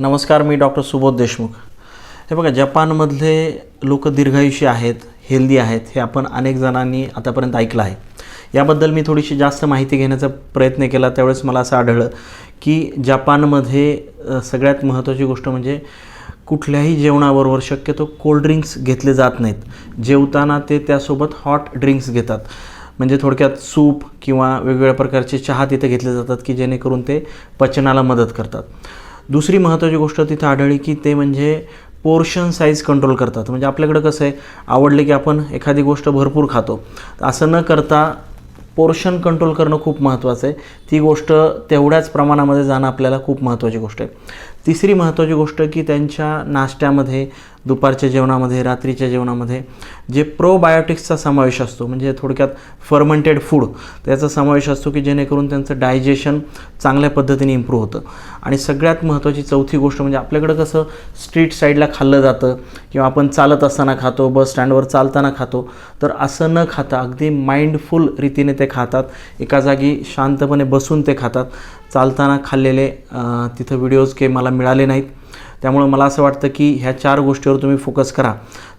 नमस्कार मी डॉक्टर सुबोध देशमुख. हे बघा जपानमधले लोक दीर्घायुषी आहेत हेल्दी आहेत हे आपण अनेक जणांनी आतापर्यंत ऐकलं आहे. याबद्दल मी थोडीशी जास्त माहिती घेण्याचा प्रयत्न केला त्यावेळेस मला असं आढळलं की जपानमध्ये सगळ्यात महत्त्वाची गोष्ट म्हणजे कुठल्याही जेवणाबरोबर शक्यतो कोल्ड्रिंक्स घेतले जात नाहीत. जेवताना ते त्यासोबत हॉट ड्रिंक्स घेतात. म्हणजे थोडक्यात सूप किंवा वेगवेगळ्या प्रकारचे चहा तिथे घेतले जातात की जेणेकरून ते पचनाला मदत करतात. दुसरी महत्त्वाची गोष्ट तिथं आढळली की ते म्हणजे पोर्शन साईज कंट्रोल करतात. म्हणजे आपल्याकडं कसं आहे आवडले की आपण एखादी गोष्ट भरपूर खातो. असं न करता पोर्शन कंट्रोल करणं खूप महत्त्वाचं आहे. ती गोष्ट तेवढ्याच प्रमाणामध्ये जाणं आपल्याला खूप महत्त्वाची गोष्ट आहे. तिसरी महत्त्वाची गोष्ट की त्यांच्या नाश्त्यामध्ये दुपारच्या जेवणामध्ये रात्रीच्या जेवणामध्ये जे प्रोबायोटिक्सचा समावेश असतो म्हणजे थोडक्यात फर्मंटेड फूड त्याचा समावेश असतो की जेणेकरून त्यांचं डायजेशन चांगल्या पद्धतीने इम्प्रूव्ह होतं. आणि सगळ्यात महत्त्वाची चौथी गोष्ट म्हणजे आपल्याकडं कसं स्ट्रीट साईडला खाल्लं जातं किंवा आपण चालत असताना खातो बस स्टँडवर चालताना खातो तर असं न खाता अगदी माइंडफुल रीतीने ते खातात एका जागी शांतपणे बसून ते खातात. चालताना खाल्लेले तिथं व्हिडिओज काही मला मिळाले नाहीत. त्यामुळं मला असं वाटतं की ह्या चार गोष्टीवर तुम्ही फोकस करा.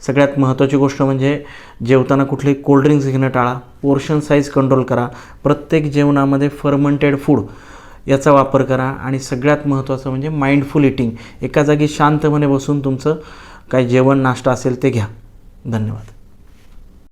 सगळ्यात महत्त्वाची गोष्ट म्हणजे जेवताना कुठलेही कोल्ड्रिंक्स घेणं टाळा. पोर्शन साईज कंट्रोल करा. प्रत्येक जेवणामध्ये फर्मंटेड फूड याचा वापर करा. आणि सगळ्यात महत्त्वाचं म्हणजे माइंडफुल इटिंग एका जागी शांतपणे बसून तुमचं काय जेवण नाश्ता असेल ते घ्या. धन्यवाद.